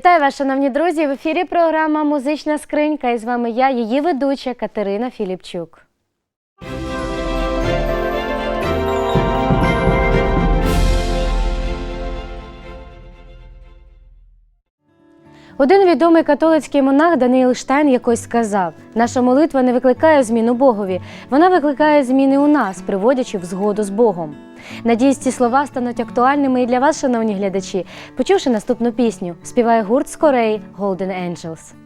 Вітаю вас, шановні друзі! В ефірі програма Музична скринька. І з вами я, її ведуча Катерина Філіпчук. Один відомий католицький монах Даниїл Штайн якось сказав: наша молитва не викликає зміну Богові, вона викликає зміни у нас, приводячи в згоду з Богом. Надіюсь, ці слова стануть актуальними і для вас, шановні глядачі, почувши наступну пісню, співає гурт з Кореї Golden Angels.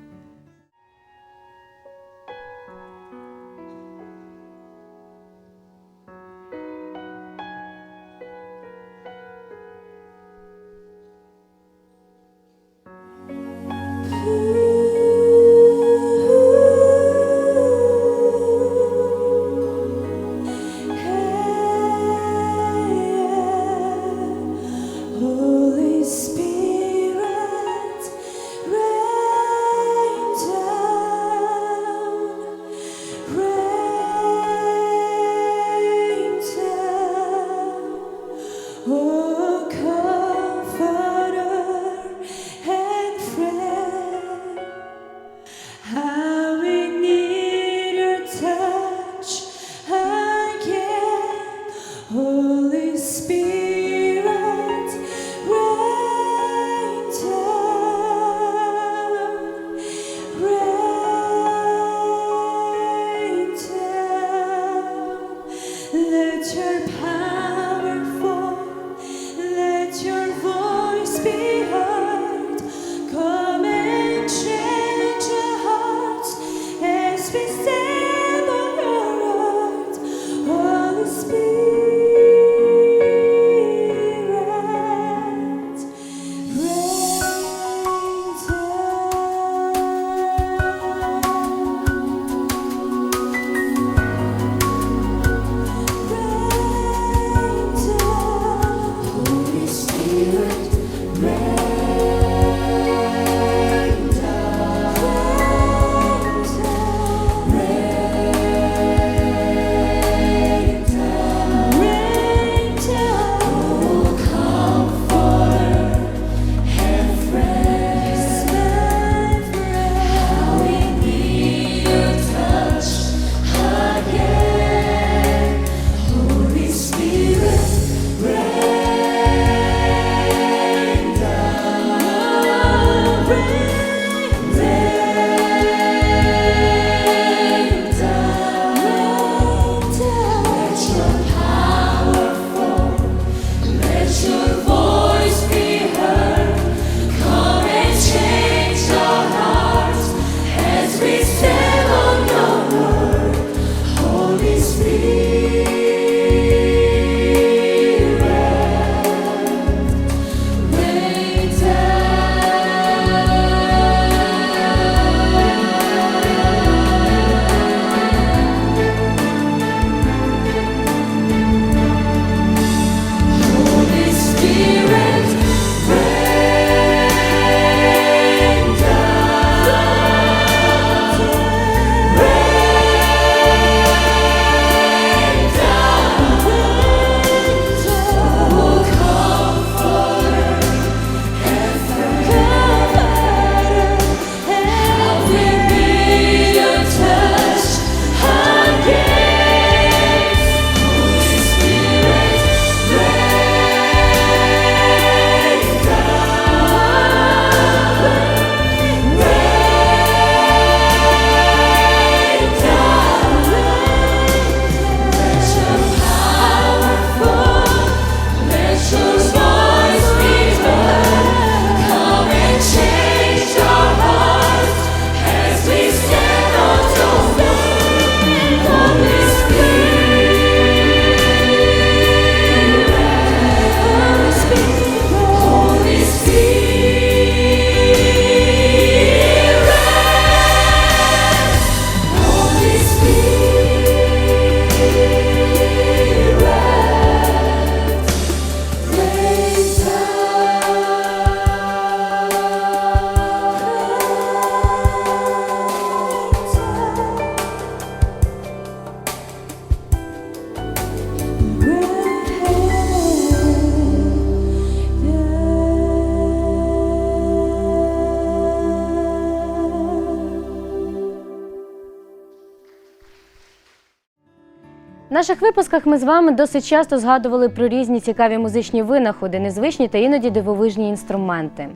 В наших випусках ми з вами досить часто згадували про різні цікаві музичні винаходи, незвичні та іноді дивовижні інструменти.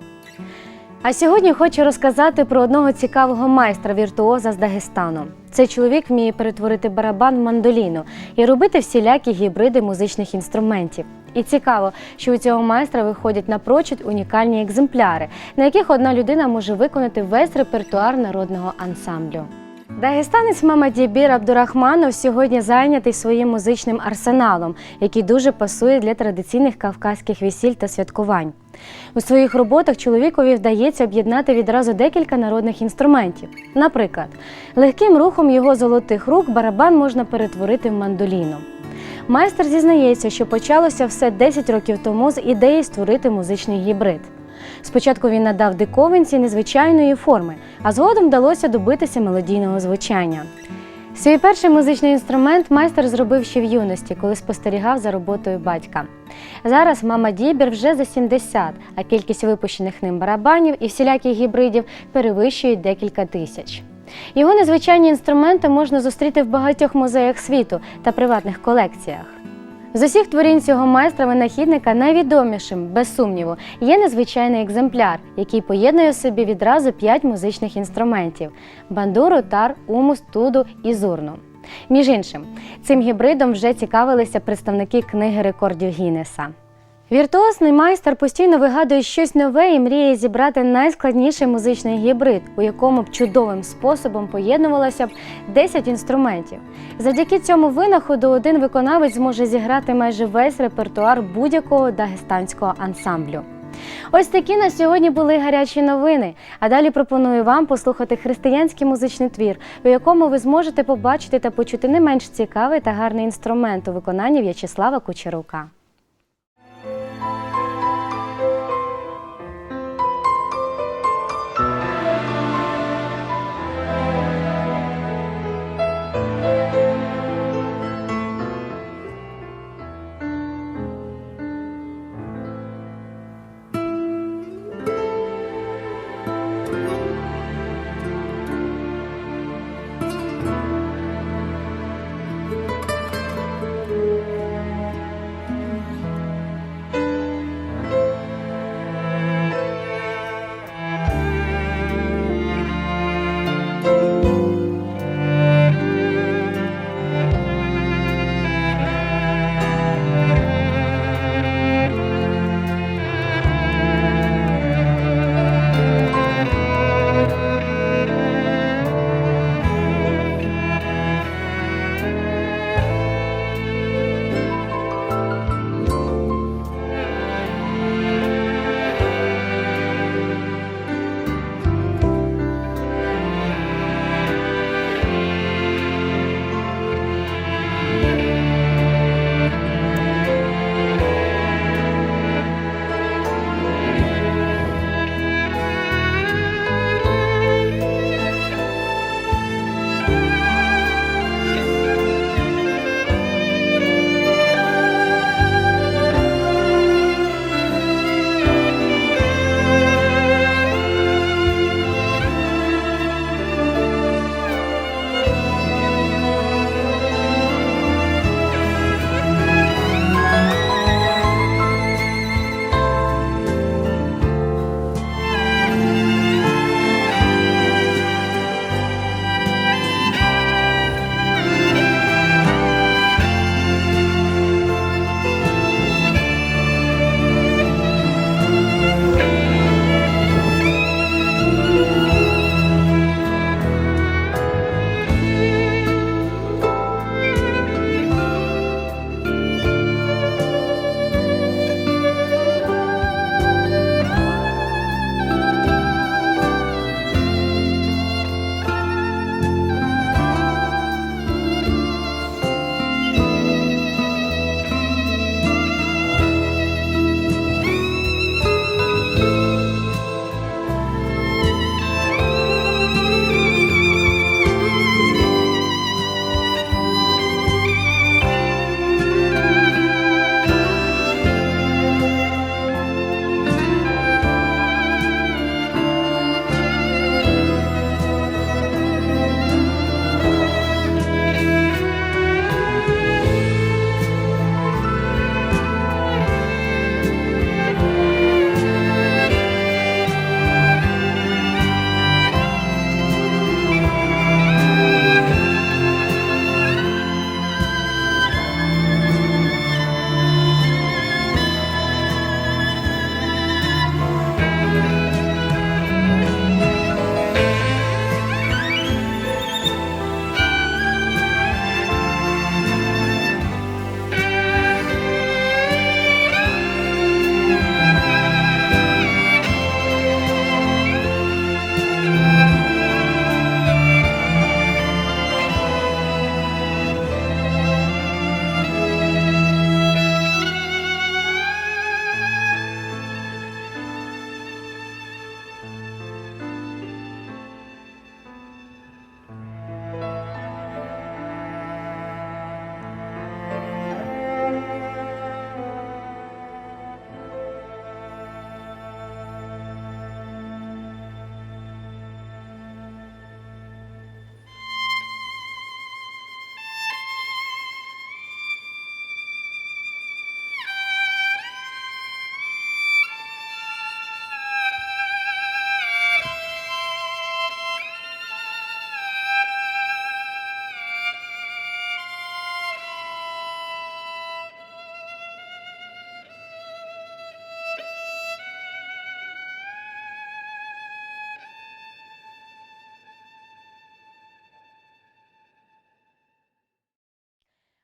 А сьогодні хочу розказати про одного цікавого майстра віртуоза з Дагестану. Цей чоловік вміє перетворити барабан в мандоліну і робити всілякі гібриди музичних інструментів. І цікаво, що у цього майстра виходять напрочуд унікальні екземпляри, на яких одна людина може виконати весь репертуар народного ансамблю. Дагестанець Мамадібір Абдурахманов сьогодні зайнятий своїм музичним арсеналом, який дуже пасує для традиційних кавказьких весіль та святкувань. У своїх роботах чоловікові вдається об'єднати відразу декілька народних інструментів. Наприклад, легким рухом його золотих рук барабан можна перетворити в мандоліну. Майстер зізнається, що почалося все 10 років тому з ідеї створити музичний гібрид. Спочатку він надав диковинці незвичайної форми, а згодом вдалося добитися мелодійного звучання. Свій перший музичний інструмент майстер зробив ще в юності, коли спостерігав за роботою батька. Зараз мама Дібір вже за 70, а кількість випущених ним барабанів і всіляких гібридів перевищує декілька тисяч. Його незвичайні інструменти можна зустріти в багатьох музеях світу та приватних колекціях. З усіх творінь цього майстра-винахідника найвідомішим, без сумніву, є незвичайний екземпляр, який поєднує в собі відразу п'ять музичних інструментів: бандуру, тар, умус, туду і зурну. Між іншим, цим гібридом вже цікавилися представники книги рекордів Гіннеса. Віртуозний майстер постійно вигадує щось нове і мріє зібрати найскладніший музичний гібрид, у якому б чудовим способом поєднувалося б 10 інструментів. Завдяки цьому винаходу один виконавець зможе зіграти майже весь репертуар будь-якого дагестанського ансамблю. Ось такі на сьогодні були гарячі новини. А далі пропоную вам послухати християнський музичний твір, у якому ви зможете побачити та почути не менш цікавий та гарний інструмент у виконанні В'ячеслава Кучерука.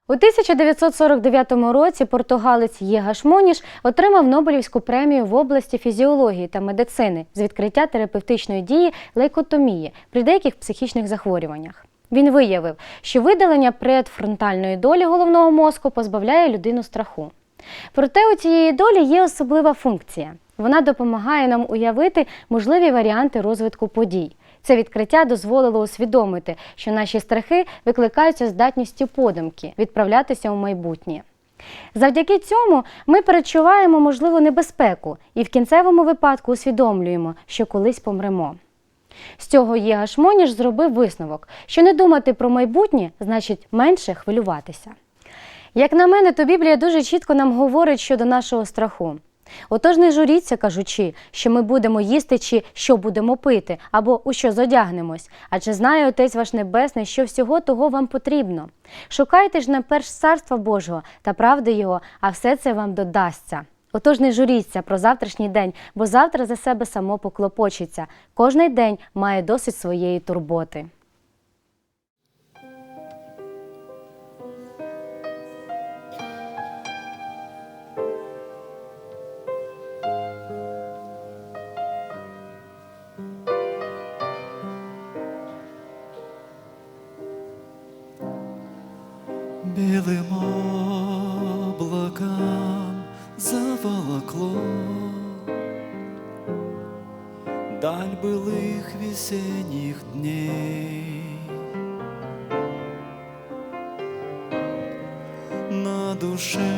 У 1949 році португалець Єгаш Моніш отримав Нобелівську премію в області фізіології та медицини з відкриття терапевтичної дії лейкотомії при деяких психічних захворюваннях. Він виявив, що видалення предфронтальної долі головного мозку позбавляє людину страху. Проте у цієї долі є особлива функція. Вона допомагає нам уявити можливі варіанти розвитку подій. Це відкриття дозволило усвідомити, що наші страхи викликаються здатністю подумки відправлятися у майбутнє. Завдяки цьому ми перечуваємо можливу небезпеку і в кінцевому випадку усвідомлюємо, що колись помремо. З цього Єгаш Моніш зробив висновок, що не думати про майбутнє значить менше хвилюватися. Як на мене, то Біблія дуже чітко нам говорить щодо нашого страху. Отож не журіться, кажучи, що ми будемо їсти чи що будемо пити, або у що зодягнемось, адже знає Отець ваш Небесний, що всього того вам потрібно. Шукайте ж найперш царства Божого та правди Його, а все це вам додасться. Отож не журіться про завтрашній день, бо завтра за себе само поклопочеться. Кожний день має досить своєї турботи. Даль былых весенних дней. На душе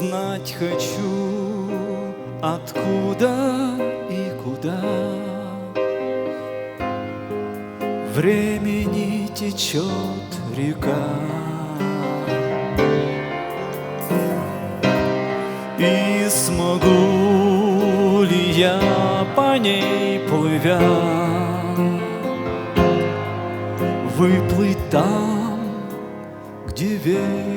Знать хочу, откуда и куда. Времени течет река. И смогу ли я по ней плывя? Выплыть там, где вечная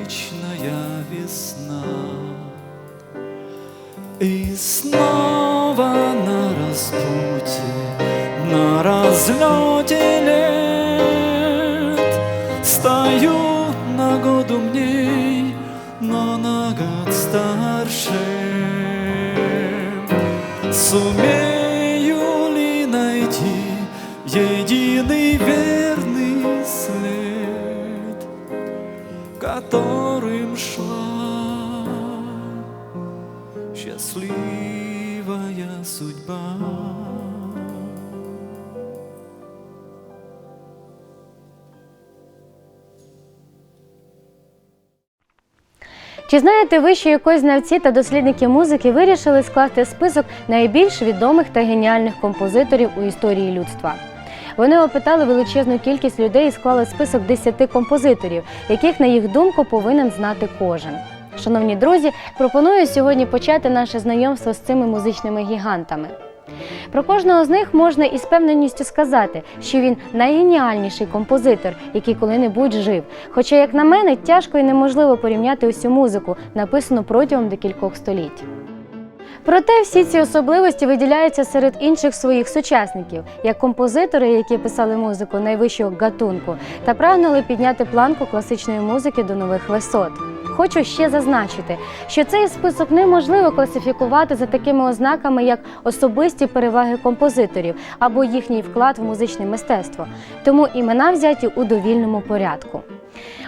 на разлете лет Стою на год умней, но на год старше Сумею ли найти единый верный след Которым Чи знаєте ви, що якось знавці та дослідники музики вирішили скласти список найбільш відомих та геніальних композиторів у історії людства? Вони опитали величезну кількість людей і склали список 10 композиторів, яких, на їх думку, повинен знати кожен. Шановні друзі, пропоную сьогодні почати наше знайомство з цими музичними гігантами. Про кожного з них можна із певненістю сказати, що він найгеніальніший композитор, який коли-небудь жив. Хоча, як на мене, тяжко і неможливо порівняти усю музику, написану протягом декількох століть. Проте всі ці особливості виділяються серед інших своїх сучасників, як композитори, які писали музику найвищого гатунку, та прагнули підняти планку класичної музики до нових висот. Хочу ще зазначити, що цей список неможливо класифікувати за такими ознаками, як особисті переваги композиторів або їхній вклад в музичне мистецтво, тому імена взяті у довільному порядку.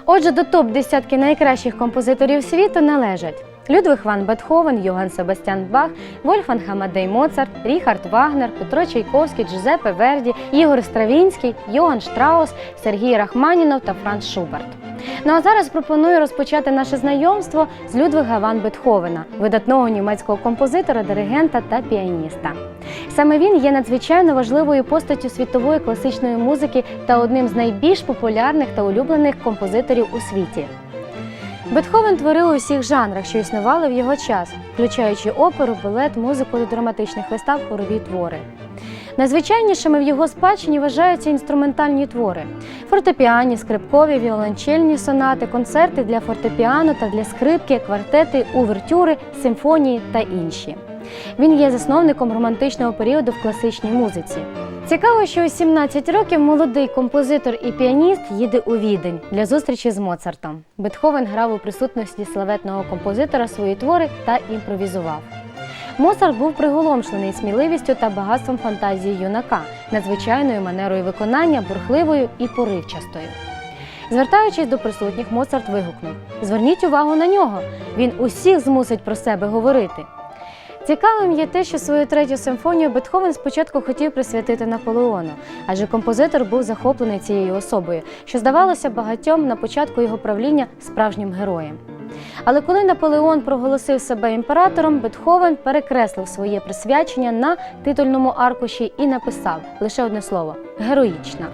Отже, до топ десятки найкращих композиторів світу належать Людвиг ван Бетховен, Йоганн Себастьян Бах, Вольфганг Амадей Моцарт, Ріхард Вагнер, Петро Чайковський, Джузеппе Верді, Ігор Стравінський, Йоганн Штраус, Сергій Рахманінов та Франц Шуберт. Ну а зараз пропоную розпочати наше знайомство з Людвига ван Бетховена, видатного німецького композитора, диригента та піаніста. Саме він є надзвичайно важливою постаттю світової класичної музики та одним з найбільш популярних та улюблених композиторів у світі. Бетховен творив у всіх жанрах, що існували в його час, включаючи оперу, балет, музику до драматичних вистав, хорові твори. Найзвичайнішими в його спадщині вважаються інструментальні твори: фортепіані, скрипкові, віолончельні сонати, концерти для фортепіано та для скрипки, квартети, увертюри, симфонії та інші. Він є засновником романтичного періоду в класичній музиці. Цікаво, що у 17 років молодий композитор і піаніст їде у Відень для зустрічі з Моцартом. Бетховен грав у присутності славетного композитора свої твори та імпровізував. Моцарт був приголомшений сміливістю та багатством фантазії юнака, надзвичайною манерою виконання, бурхливою і поривчастою. Звертаючись до присутніх, Моцарт вигукнув: Зверніть увагу на нього! Він усіх змусить про себе говорити. Цікавим є те, що свою третю симфонію Бетховен спочатку хотів присвятити Наполеону, адже композитор був захоплений цією особою, що здавалося багатьом на початку його правління справжнім героєм. Але коли Наполеон проголосив себе імператором, Бетховен перекреслив своє присвячення на титульному аркуші і написав лише одне слово героїчна.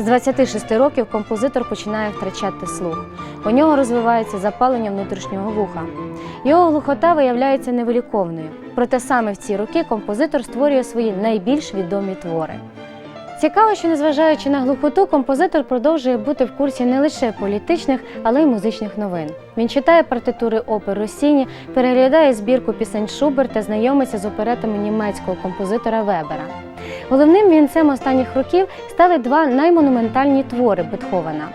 З 26 років композитор починає втрачати слух. У нього розвивається запалення внутрішнього вуха. Його глухота виявляється невиліковною. Проте саме в ці роки композитор створює свої найбільш відомі твори. Цікаво, що незважаючи на глухоту, композитор продовжує бути в курсі не лише політичних, але й музичних новин. Він читає партитури опер Росіні, переглядає збірку пісень Шуберта, знайомиться з оперетами німецького композитора Вебера. Головним вінцем останніх років стали два наймонументальні твори Бетховена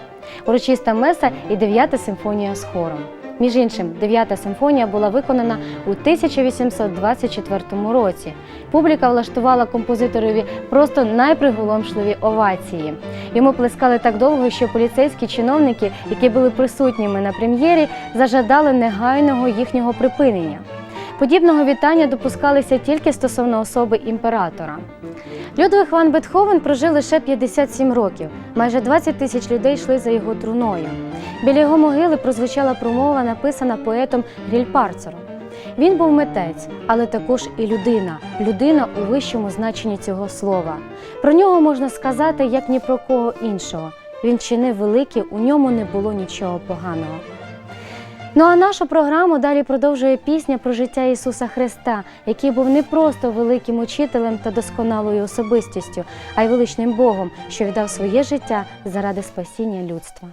урочиста меса і дев'ята симфонія з хором. Між іншим, дев'ята симфонія була виконана у 1824 році. Публіка влаштувала композиторові просто найприголомшливі овації. Йому плескали так довго, що поліцейські чиновники, які були присутніми на прем'єрі, зажадали негайного їхнього припинення. Подібного вітання допускалися тільки стосовно особи імператора. Людвиг ван Бетховен прожив лише 57 років. Майже 20 тисяч людей йшли за його труною. Біля його могили прозвучала промова, написана поетом Грільпарцером. Він був митець, але також і людина, людина у вищому значенні цього слова. Про нього можна сказати як ні про кого іншого. Він чинив велике, у ньому не було нічого поганого. Ну а нашу програму далі продовжує пісня про життя Ісуса Христа, який був не просто великим учителем та досконалою особистістю, а й величним Богом, що віддав своє життя заради спасіння людства.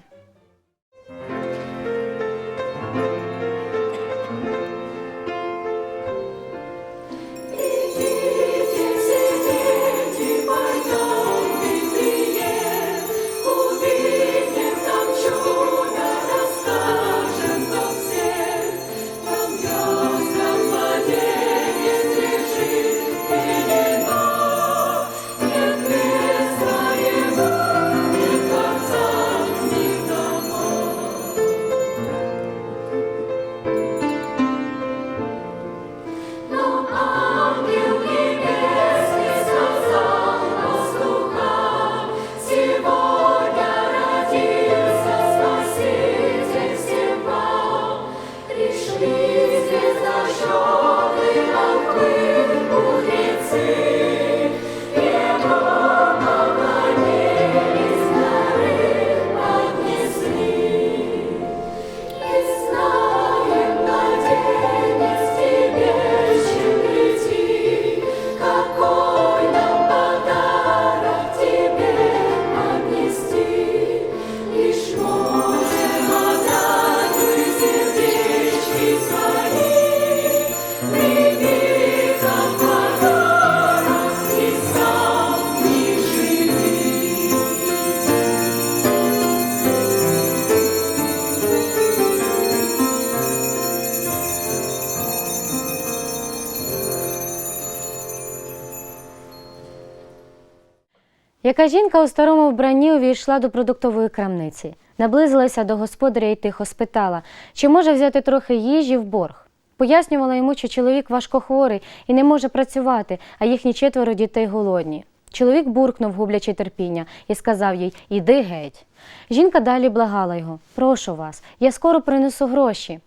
Яка жінка у старому вбранні увійшла до продуктової крамниці, наблизилася до господаря і тихо спитала, чи може взяти трохи їжі в борг. Пояснювала йому, що чоловік важкохворий і не може працювати, а їхні четверо дітей голодні. Чоловік буркнув, гублячи терпіння, і сказав їй Іди геть. Жінка далі благала його Прошу вас, я скоро принесу гроші.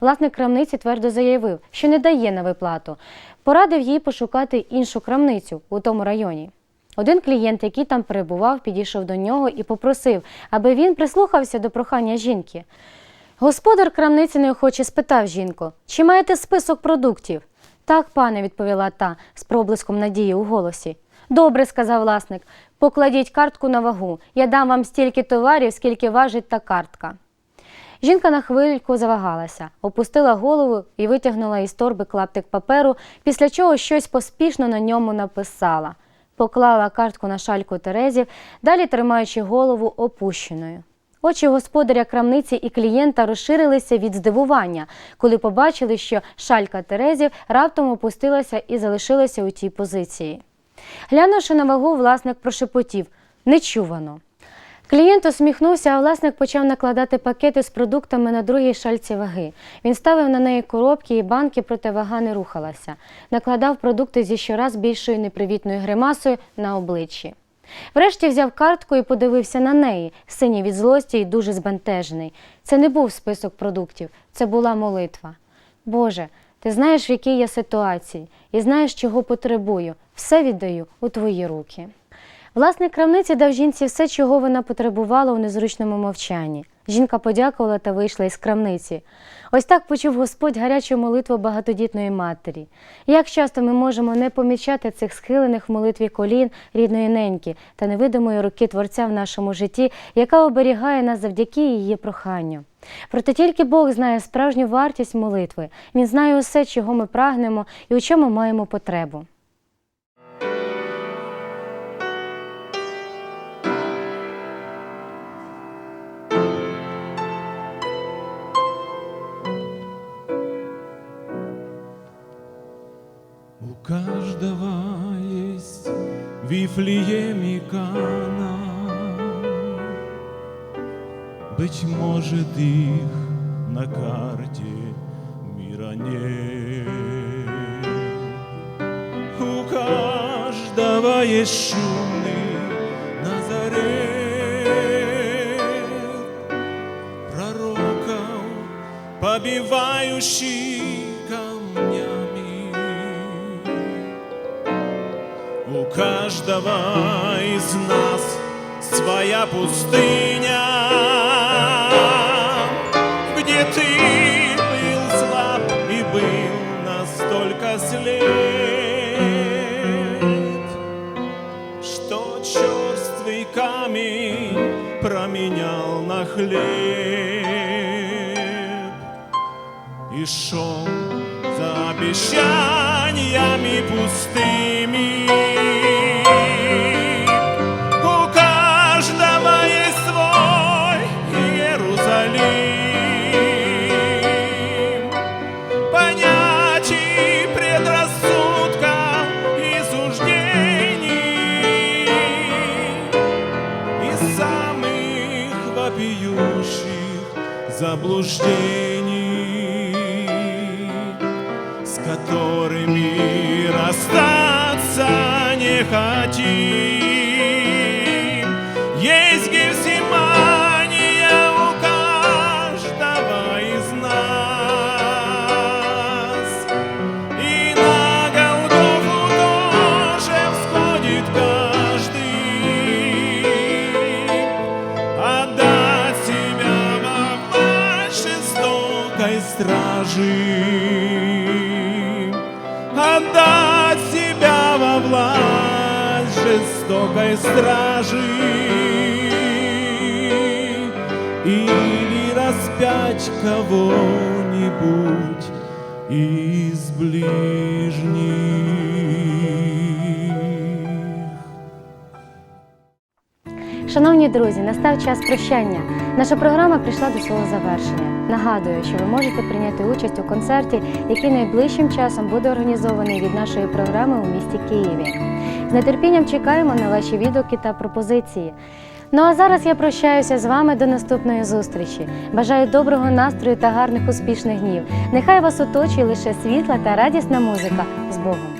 Власник крамниці твердо заявив, що не дає на виплату. Порадив їй пошукати іншу крамницю у тому районі. Один клієнт, який там перебував, підійшов до нього і попросив, аби він прислухався до прохання жінки. Господар крамниці неохоче спитав жінку, чи маєте список продуктів? Так, пане, відповіла та з проблиском надії у голосі. Добре, сказав власник, покладіть картку на вагу. Я дам вам стільки товарів, скільки важить та картка. Жінка на хвильку завагалася, опустила голову і витягнула із торби клаптик паперу, після чого щось поспішно на ньому написала. Поклала картку на шальку Терезів, далі тримаючи голову опущеною. Очі господаря крамниці і клієнта розширилися від здивування, коли побачили, що шалька Терезів раптом опустилася і залишилася у тій позиції. Глянувши на вагу, власник прошепотів нечувано. Клієнт усміхнувся, а власник почав накладати пакети з продуктами на другій шальці ваги. Він ставив на неї коробки і банки, проте вага не рухалася. Накладав продукти зі щораз більшою непривітною гримасою на обличчі. Врешті взяв картку і подивився на неї, синій від злості і дуже збентежений. Це не був список продуктів, це була молитва. Боже, ти знаєш, в якій я ситуації, і знаєш, чого потребую. Все віддаю у твої руки. Власник крамниці дав жінці все, чого вона потребувала у незручному мовчанні. Жінка подякувала та вийшла із крамниці. Ось так почув Господь гарячу молитву багатодітної матері. Як часто ми можемо не помічати цих схилених в молитві колін рідної неньки та невидимої руки Творця в нашому житті, яка оберігає нас завдяки її проханню. Проте тільки Бог знає справжню вартість молитви. Він знає усе, чого ми прагнемо і у чому маємо потребу. Каждого есть Вифлееме Кана. Быть может, их на карте мира нет. У каждого есть шумный Назарет, пророков, побивающий каждого из нас своя пустыня, где ты был слаб и был настолько след, что черствый камень променял на хлеб жестокой стражи Или распять кого-нибудь из ближних. Шановні друзі, настав час прощання. Наша програма прийшла до свого завершення. Нагадую, що ви можете прийняти участь у концерті, який найближчим часом буде організований від нашої програми у місті Києві. З нетерпінням чекаємо на ваші відгуки та пропозиції. Ну а зараз я прощаюся з вами до наступної зустрічі. Бажаю доброго настрою та гарних успішних днів. Нехай вас оточує лише світла та радісна музика з Богом.